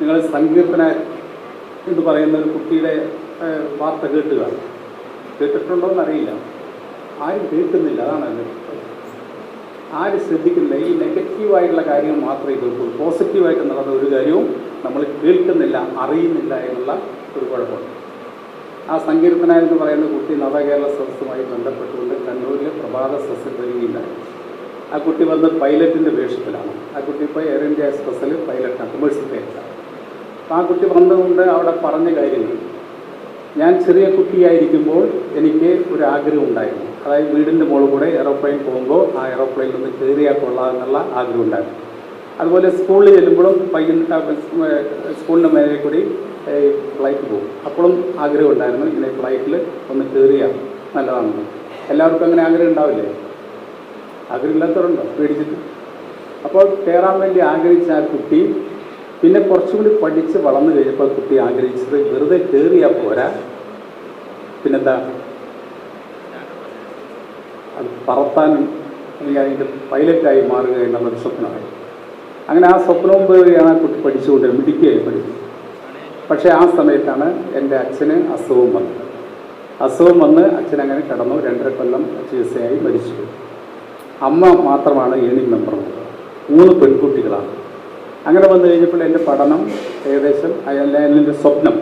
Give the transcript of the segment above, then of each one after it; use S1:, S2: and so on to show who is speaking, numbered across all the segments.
S1: നിങ്ങൾ സങ്കീർത്തന എന്ന് പറയുന്ന ഒരു കുട്ടിയുടെ വാർത്ത കേട്ടുക കേട്ടിട്ടുണ്ടോ എന്നറിയില്ല ആരും കേൾക്കുന്നില്ല അതാണ് എന്റെ ആര് ശ്രദ്ധിക്കുന്നില്ല. ഈ നെഗറ്റീവായിട്ടുള്ള കാര്യങ്ങൾ മാത്രമേ കേൾക്കുള്ളൂ പോസിറ്റീവായിട്ട് നടന്ന ഒരു കാര്യവും നമ്മൾ കേൾക്കുന്നില്ല അറിയുന്നില്ല എന്നുള്ള ഒരു കുഴപ്പമുണ്ട്. ആ സങ്കീർത്തന എന്ന് പറയുന്ന കുട്ടി നവകേരള സദസ്സുമായി ബന്ധപ്പെട്ടുകൊണ്ട് കണ്ണൂരിലെ പ്രഭാത സദസ്സിൽ വരികയുണ്ടായി ആ കുട്ടി വന്ന് പൈലറ്റിന്റെ വേഷത്തിലാണ്. ആ കുട്ടി ഇപ്പോൾ എയർ ഇന്ത്യ എക്സ്പ്രസ്സിൽ പൈലറ്റാണ് കമേഴ്സ് പൈലറ്റാണ് ആ കുട്ടി വന്നുകൊണ്ട് അവിടെ പറഞ്ഞ കാര്യങ്ങൾ ഞാൻ ചെറിയ കുട്ടിയായിരിക്കുമ്പോൾ എനിക്ക് ഒരു ആഗ്രഹം ഉണ്ടായിരുന്നു. അതായത് വീടിന്റെ മുകളിൽ കൂടെ എയറോപ്ലെയിൻ പോകുമ്പോൾ ആ എയറോപ്ലെയിനിൽ നിന്ന് കയറിയാൽ കൊള്ളാമെന്നുള്ള ആഗ്രഹം ഉണ്ടായിരുന്നു. അതുപോലെ സ്കൂളിൽ ചെല്ലുമ്പോഴും പയ്യൻ സ്കൂളിന്റെ മേലെ കൂടി ഫ്ലൈറ്റ് പോകും. അപ്പോഴും ആഗ്രഹം ഉണ്ടായിരുന്നു ഇങ്ങനെ ഫ്ലൈറ്റിൽ ഒന്ന് കയറിയാൽ നല്ലതാണെന്ന്. എല്ലാവർക്കും അങ്ങനെ ആഗ്രഹം ഉണ്ടാവില്ലേ? ആഗ്രഹമില്ലാത്തവരുണ്ടോ പേടിച്ചിട്ട്. അപ്പോൾ കയറാൻ വേണ്ടി ആഗ്രഹിച്ച ആ കുട്ടി പിന്നെ കുറച്ചുകൂടി പഠിച്ച് വളർന്നു കഴിഞ്ഞപ്പോൾ കുട്ടി ആഗ്രഹിച്ചത് വെറുതെ കയറിയാൽ പോരാ. പിന്നെന്താ? അത് പറത്താനും അല്ലെങ്കിൽ അതിന്റെ പൈലറ്റായി മാറുക എന്നുള്ളൊരു സ്വപ്നമായി. അങ്ങനെ ആ സ്വപ്നവും പേറിയാണ് ആ കുട്ടി പഠിച്ചുകൊണ്ട് മിടിക്കുകയായി പഠിച്ചു പക്ഷേ ആ സമയത്താണ് എന്റെ അച്ഛന് അസുഖം വന്നത്. അസുഖം വന്ന് അച്ഛൻ അങ്ങനെ കിടന്നു. രണ്ടര കൊല്ലം ചികിത്സയായി മരിച്ചു. അമ്മ മാത്രമാണ് ഏണിംഗ് മെമ്പർ മൂന്ന് പെൺകുട്ടികളാണ്. അങ്ങനെ വന്നു കഴിഞ്ഞപ്പോൾ എന്റെ പഠനം ഏകദേശം അല്ല എന്റെ സ്വപ്നം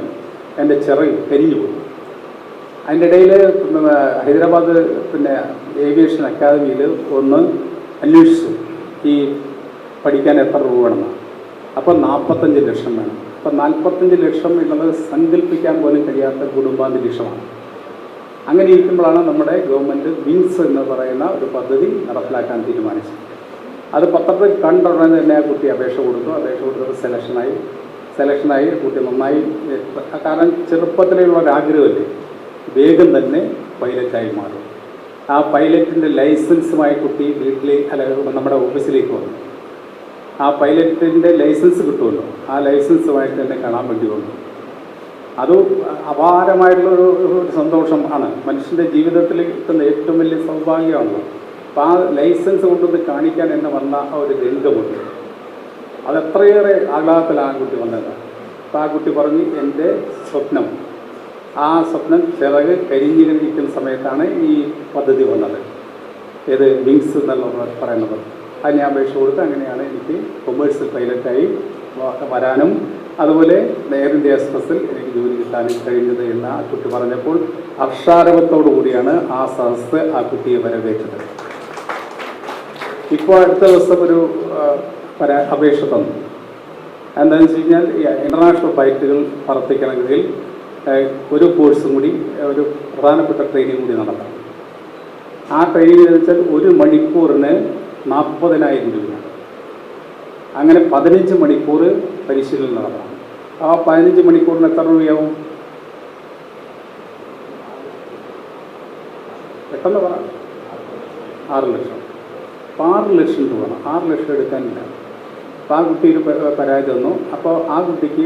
S1: എന്റെ ചിറക് കരിഞ്ഞു പോയി. അതിന്റെ ഇടയിൽ ഹൈദരാബാദ് പിന്നെ ഏവിയേഷൻ അക്കാദമിയിൽ ഒന്ന് അന്വേഷിച്ചു. ഈ പഠിക്കാൻ എത്ര രൂപ വേണമെന്ന് അപ്പോൾ നാൽപ്പത്തഞ്ച് ലക്ഷം വേണം. അപ്പോൾ നാൽപ്പത്തഞ്ച് ലക്ഷം എന്നുള്ളത് സങ്കല്പിക്കാൻ പോലും കഴിയാത്ത കുടുംബാന്തരീക്ഷമാണ്. അങ്ങനെ ഇരിക്കുമ്പോഴാണ് നമ്മുടെ ഗവൺമെന്റ് വിങ്സ് എന്ന് പറയുന്ന ഒരു പദ്ധതി നടപ്പിലാക്കാൻ തീരുമാനിച്ചത്. അത് പത്രത്തിൽ കണ്ടുടനെ തന്നെ ആ കുട്ടി അപേക്ഷ കൊടുത്തു. അപേക്ഷ കൊടുത്തത് സെലക്ഷനായി സെലക്ഷനായി കുട്ടി നന്നായി കാരണം ചെറുപ്പത്തിലുള്ള ഒരു ആഗ്രഹമല്ലേ? വേഗം തന്നെ പൈലറ്റായി മാറും. ആ പൈലറ്റിന്റെ ലൈസൻസുമായി കുട്ടി വീട്ടിലേക്ക് അല്ല നമ്മുടെ ഓഫീസിലേക്ക് വന്നു. ആ പൈലറ്റിന്റെ ലൈസൻസ് കിട്ടുമല്ലോ? ആ ലൈസൻസുമായിട്ട് തന്നെ കാണാൻ വേണ്ടി വന്നു. അത് അപാരമായിട്ടുള്ള ഒരു ഒരു സന്തോഷം ആണ്. മനുഷ്യന്റെ ജീവിതത്തിൽ കിട്ടുന്ന ഏറ്റവും വലിയ സൗഭാഗ്യമാണല്ലോ അപ്പോൾ ആ ലൈസൻസ് കൊണ്ടുവന്ന് കാണിക്കാൻ എന്നെ വന്ന ആ ഒരു രംഗമുണ്ട് അതെത്രയേറെ ആഹ്ലാദത്തിൽ ആ കുട്ടി വന്നതാണ് അപ്പം ആ കുട്ടി പറഞ്ഞ് എന്റെ സ്വപ്നം. ആ സ്വപ്നം ചിറക് കരിഞ്ഞു കഴിക്കുന്ന സമയത്താണ് ഈ പദ്ധതി വന്നത്. ഏത് വിങ്സ് എന്നുള്ള പറയുന്നത്. അത് ഞാൻ അപേക്ഷ കൊടുത്ത് അങ്ങനെയാണ് എനിക്ക് കൊമേഴ്സ്യൽ പൈലറ്റായി വരാനും അതുപോലെ എയർ ഇന്ത്യ എക്സ്പ്രസ്സിൽ എനിക്ക് ജോലി കിട്ടാനും കഴിഞ്ഞത് എന്ന് ആ കുട്ടി പറഞ്ഞപ്പോൾ അക്ഷാരവത്തോടു കൂടിയാണ് ആ സദസ്സ് ആ കുട്ടിയെ വരവേറ്റത്. ഇപ്പോൾ അടുത്ത ദിവസം ഒരു അപേക്ഷ തന്നു. എന്താണെന്ന് വെച്ച് കഴിഞ്ഞാൽ ഇന്റർനാഷണൽ ഫ്ലൈറ്റുകൾ പറപ്പിക്കണമെങ്കിൽ ഒരു കോഴ്സും കൂടി ഒരു പ്രധാനപ്പെട്ട ട്രെയിനിങ് കൂടി നടത്തണം. ആ ട്രെയിനിങ് എന്ന് വെച്ചാൽ ഒരു മണിക്കൂറിന് നാൽപ്പതിനായിരം രൂപ. അങ്ങനെ പതിനഞ്ച് മണിക്കൂർ പരിശീലനം നടത്തണം. ആ പതിനഞ്ച് മണിക്കൂറിന് എത്ര രൂപയാവും? പെട്ടെന്ന് പറ. ആറ് ലക്ഷം. അപ്പോൾ ആറ് ലക്ഷം രൂപ. ആറ് ലക്ഷം എടുക്കാനില്ല. അപ്പോൾ ആ കുട്ടി ഒരു പരാതി തന്നു. അപ്പോൾ ആ കുട്ടിക്ക്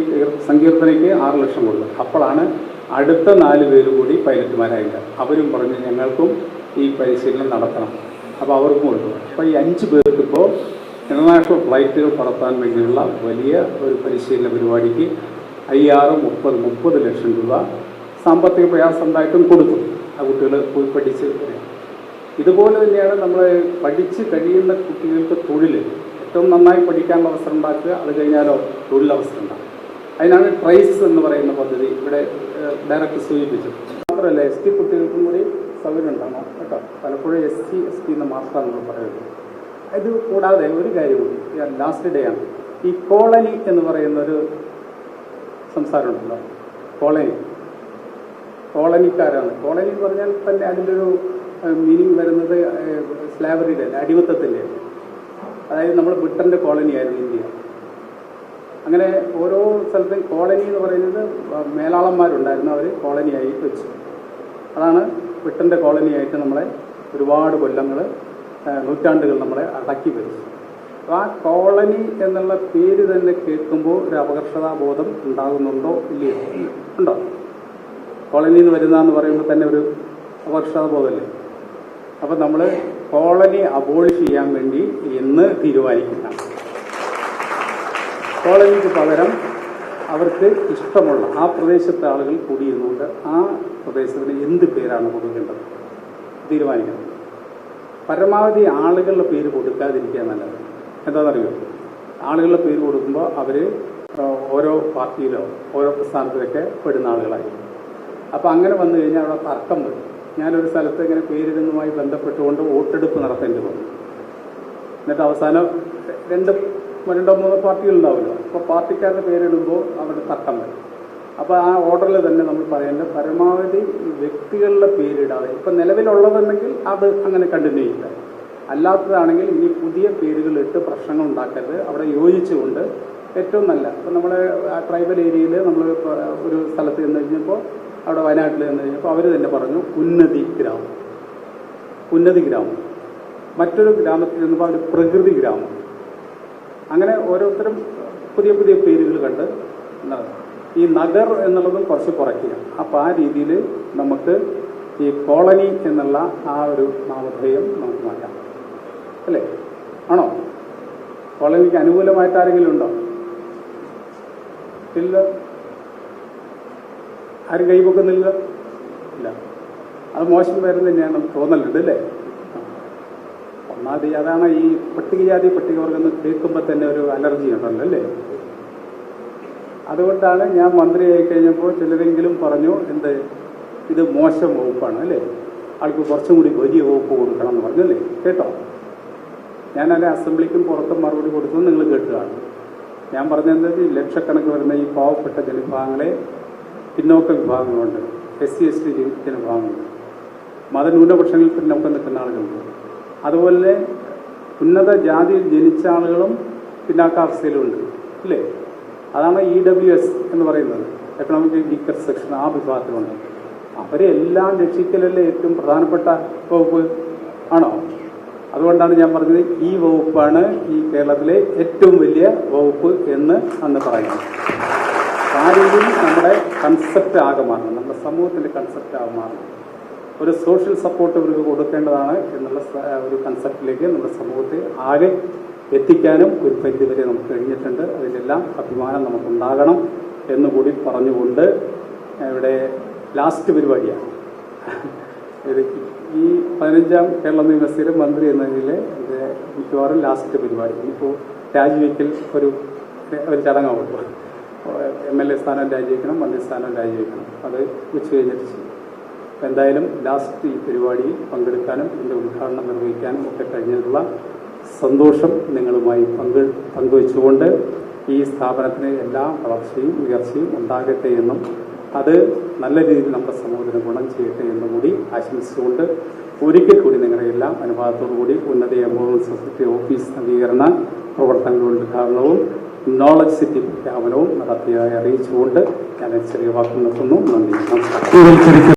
S1: സങ്കീർത്തനയ്ക്ക് ആറ് ലക്ഷം കൊടുത്തു. അപ്പോഴാണ് അടുത്ത നാല് പേര് കൂടി പൈലറ്റുമാരായില്ല. അവരും പറഞ്ഞു ഞങ്ങൾക്കും ഈ പരിശീലനം നടത്തണം. അപ്പോൾ അവർക്കും കൊടുത്തു. അപ്പോൾ ഈ അഞ്ച് പേർക്കിപ്പോൾ ഇന്റർനാഷണൽ ഫ്ലൈറ്റുകൾ പറത്താൻ വേണ്ടിയുള്ള വലിയ ഒരു പരിശീലന പരിപാടിക്ക് അയ്യാറ് മുപ്പത് മുപ്പത് ലക്ഷം രൂപ സാമ്പത്തിക പ്രയാസം ഉണ്ടായിട്ടും കൊടുത്തു. ആ കുട്ടികൾ പോയി പഠിച്ച്. ഇതുപോലെ തന്നെയാണ് നമ്മൾ പഠിച്ച് കഴിയുന്ന കുട്ടികൾക്ക് തൊഴിൽ ഏറ്റവും നന്നായി പഠിക്കാനുള്ള അവസരം ഉണ്ടാക്കുക അത് കഴിഞ്ഞാലോ തൊഴിലവസരം ഉണ്ടാക്കുക. അതിനാണ് ട്രൈസ് എന്ന് പറയുന്ന പദ്ധതി ഇവിടെ ഡയറക്റ്റ് സൂചിപ്പിച്ചത്. മാത്രമല്ല എസ് ടി കുട്ടികൾക്കും കൂടി സൗകര്യം ഉണ്ടാകണം കേട്ടോ. പലപ്പോഴും എസ് സി എസ് ടി എന്ന് മാത്രമാണ് നമ്മൾ പറയുന്നത്. ഇത് കൂടാതെ ഒരു കാര്യം കൂടി ലാസ്റ്റ് ഡേ ആണ്. ഈ കോളനി എന്ന് പറയുന്ന ഒരു സംസാരമുണ്ടല്ലോ കോളനി. കോളനിക്കാരാണ്. കോളനി എന്ന് പറഞ്ഞാൽ തന്നെ അതിന്റെ ഒരു മീനിങ് വരുന്നത് സ്ലാവറിയുടെ അടിമത്തത്തിന്റെ. അതായത് നമ്മൾ ബ്രിട്ടന്റെ കോളനിയായിരുന്നു ഇന്ത്യ. അങ്ങനെ ഓരോ സ്ഥലത്തും കോളനി എന്ന് പറയുന്നത് മേലാളന്മാരുണ്ടായിരുന്നു. അവർ കോളനിയായി വെച്ചു. അതാണ് ബ്രിട്ടന്റെ കോളനിയായിട്ട് നമ്മളെ ഒരുപാട് കൊല്ലങ്ങൾ നൂറ്റാണ്ടുകൾ നമ്മളെ അടക്കി വെച്ചു. ആ കോളനി എന്നുള്ള പേര് തന്നെ കേൾക്കുമ്പോൾ ഒരു അപകർഷതാബോധം ഉണ്ടാകുന്നുണ്ടോ ഇല്ലയോ? ഉണ്ടോ? കോളനി എന്ന് വരുന്നതെന്ന് പറയുമ്പോൾ തന്നെ ഒരു അപകർഷതാബോധമല്ലേ അപ്പം നമ്മൾ കോളനി അബോളിഷ് ചെയ്യാൻ വേണ്ടി ഇന്ന് തീരുമാനിക്കുന്നതാണ് കോളനിക്ക് പകരം അവർക്ക് ഇഷ്ടമുള്ള ആ പ്രദേശത്തെ ആളുകൾ കൂടിയിരുന്നുകൊണ്ട് ആ പ്രദേശത്തിന് എന്ത് പേരാണ് കൊടുക്കേണ്ടത്? തീരുമാനിക്കണം. പരമാവധി ആളുകളുടെ പേര് കൊടുക്കാതിരിക്കുക നല്ലത്. എന്താണെന്നറിയോ? ആളുകളുടെ പേര് കൊടുക്കുമ്പോൾ അവർ ഓരോ പാർട്ടിയിലോ ഓരോ പ്രസ്ഥാനത്തിലൊക്കെ പെടുന്ന ആളുകളായിരിക്കും. അപ്പോൾ അങ്ങനെ വന്നു കഴിഞ്ഞാൽ അവിടെ തർക്കം വരും. ഞാനൊരു സ്ഥലത്ത് ഇങ്ങനെ പേരിടുന്നതുമായി ബന്ധപ്പെട്ടുകൊണ്ട് വോട്ടെടുപ്പ് നടത്തേണ്ടി വന്നു. എന്നിട്ട് അവസാനം രണ്ട് രണ്ടോ മൂന്നോ പാർട്ടികളുണ്ടാവുമല്ലോ. അപ്പോൾ പാർട്ടിക്കാരുടെ പേരിടുമ്പോൾ അവിടെ തട്ടം വരും. അപ്പോൾ ആ ഓർഡറിൽ തന്നെ നമ്മൾ പറയേണ്ടത് പരമാവധി വ്യക്തികളുടെ പേരിടാതെ ഇപ്പം നിലവിലുള്ളതുണ്ടെങ്കിൽ അത് അങ്ങനെ കണ്ടിന്യൂ ചെയ്യുക അല്ലാത്തതാണെങ്കിൽ ഇനി പുതിയ പേരുകൾ ഇട്ട് പ്രശ്നങ്ങൾ ഉണ്ടാക്കരുത്. അവിടെ യോജിച്ചുകൊണ്ട് ഏറ്റവും നല്ല ഇപ്പം നമ്മൾ ട്രൈബൽ ഏരിയയിൽ നമ്മൾ ഒരു സ്ഥലത്ത് ചെന്ന് കഴിഞ്ഞപ്പോൾ അവിടെ വയനാട്ടിൽ നിന്ന് കഴിഞ്ഞപ്പോൾ അവർ തന്നെ പറഞ്ഞു ഉന്നതി ഗ്രാമം. ഉന്നതി ഗ്രാമം. മറ്റൊരു ഗ്രാമത്തിൽ ചെന്നപ്പോൾ അവർ പ്രകൃതി ഗ്രാമം. അങ്ങനെ ഓരോരുത്തരും പുതിയ പുതിയ പേരുകൾ കണ്ട് ഈ നഗർ എന്നുള്ളതും കുറച്ച് കുറയ്ക്കുക. അപ്പോൾ ആ രീതിയിൽ നമുക്ക് ഈ കോളനി എന്നുള്ള ആ ഒരു നാമധേയം നമുക്ക് മാറ്റാം. അല്ലേ? ആണോ? കോളനിക്ക് അനുകൂലമായിട്ട് ആരെങ്കിലും ഉണ്ടോ? ഇല്ല? ആരും കൈപൊക്കുന്നില്ല ഇല്ല. അത് മോശം പേരും തന്നെയാണ് തോന്നലുണ്ട് അല്ലേ? ഒന്നാമത് അതാണ് ഈ പട്ടികജാതി പട്ടികവർഗം കേൾക്കുമ്പോൾ തന്നെ ഒരു അലർജി ഉണ്ടല്ലോ അല്ലേ? അതുകൊണ്ടാണ് ഞാൻ മന്ത്രിയായി കഴിഞ്ഞപ്പോൾ ചിലരെങ്കിലും പറഞ്ഞു എന്ത്? ഇത് മോശം വകുപ്പാണ് അല്ലേ? ആൾക്ക് കുറച്ചും കൂടി വലിയ വകുപ്പ് കൊടുക്കണം എന്ന് പറഞ്ഞല്ലേ കേട്ടോ? ഞാൻ അതിന് അസംബ്ലിക്കും പുറത്തും മറുപടി കൊടുത്തത് നിങ്ങൾ കേട്ടുകയാണ് ഞാൻ പറഞ്ഞത് ലക്ഷക്കണക്കിന് വരുന്ന ഈ പാവപ്പെട്ട ജനവിഭാഗങ്ങളെ പിന്നോക്ക വിഭാഗങ്ങളുണ്ട്. എസ് സി എസ് ടി ജീവിക്കുന്ന വിഭാഗങ്ങളുണ്ട്. മതന്യൂനപക്ഷങ്ങളിൽ പിന്നോക്കം നിൽക്കുന്ന ആളുകളുണ്ട്. അതുപോലെ ഉന്നത ജാതിയിൽ ജനിച്ച ആളുകളും പിന്നാക്കാവസ്ഥയിലുണ്ട് അല്ലേ അതാണ് ഇ ഡബ്ല്യു എസ് എന്ന് പറയുന്നത്. എക്കണോമിക് വീക്കർ സെക്ഷൻ ആ വിഭാഗത്തിലുണ്ട്. അവരെ എല്ലാം രക്ഷിക്കലല്ലേ ഏറ്റവും പ്രധാനപ്പെട്ട വകുപ്പ്? ആണോ? അതുകൊണ്ടാണ് ഞാൻ പറഞ്ഞത് ഈ വകുപ്പാണ് ഈ കേരളത്തിലെ ഏറ്റവും വലിയ വകുപ്പ് എന്ന് അന്ന് പറയുന്നത്. ആ രീതിയിൽ നമ്മുടെ കൺസെപ്റ്റ് ആകെ മാറണം നമ്മുടെ സമൂഹത്തിന്റെ കൺസെപ്റ്റ് ആകെ മാറണം ഒരു സോഷ്യൽ സപ്പോർട്ട് ഇവർക്ക് കൊടുക്കേണ്ടതാണ് എന്നുള്ള ഒരു കൺസെപ്റ്റിലേക്ക് നമ്മുടെ സമൂഹത്തെ ആകെ എത്തിക്കാനും ഒരു പരിധിവരെ നമുക്ക് കഴിഞ്ഞിട്ടുണ്ട്. അതിലെല്ലാം അഭിമാനം നമുക്കുണ്ടാകണം എന്നുകൂടി പറഞ്ഞുകൊണ്ട് ഇവിടെ ലാസ്റ്റ് പരിപാടിയാണ്. ഈ പതിനഞ്ചാം കേരള നിയമസഭയിലെ മന്ത്രി എന്ന എന്റെ മിക്കവാറും ലാസ്റ്റ് പരിപാടി. ഇപ്പോൾ രാജിവെക്കൽ ഒരു ഒരു ചടങ്ങാവുള്ളൂ എം എൽ എ സ്ഥാനം രാജിവെക്കണം മന്ത്രിസ്ഥാനം രാജിവെക്കണം. അത് ഉച്ച കഴിഞ്ഞിട്ട് ചെയ്യും. എന്തായാലും ലാസ്റ്റ് ഈ പരിപാടിയിൽ പങ്കെടുക്കാനും ഇതിന്റെ ഉദ്ഘാടനം നിർവഹിക്കാനും ഒക്കെ കഴിഞ്ഞിട്ടുള്ള സന്തോഷം നിങ്ങളുമായി പങ്ക് പങ്കുവെച്ചുകൊണ്ട് ഈ സ്ഥാപനത്തിന് എല്ലാ വളർച്ചയും ഉയർച്ചയും ഉണ്ടാകട്ടെ എന്നും അത് നല്ല രീതിയിൽ നമ്മുടെ സമൂഹത്തിന് ഗുണം ചെയ്യട്ടെ എന്നും കൂടി ആശംസിച്ചുകൊണ്ട് ഒരിക്കൽ കൂടി നിങ്ങളുടെ എല്ലാ അനുവാദത്തോടു കൂടി ഉന്നത സൊസൈറ്റി ഓഫീസ് നവീകരണ പ്രവർത്തനങ്ങളുടെ ഉദ്ഘാടനവും നോളജ് സിറ്റി പ്രഖ്യാപനവും നടത്തിയതായി അറിയിച്ചുകൊണ്ട് ഞാൻ ചെറിയ വാക്ക് നിർത്തുന്നു. നന്ദി. നമസ്കാരം.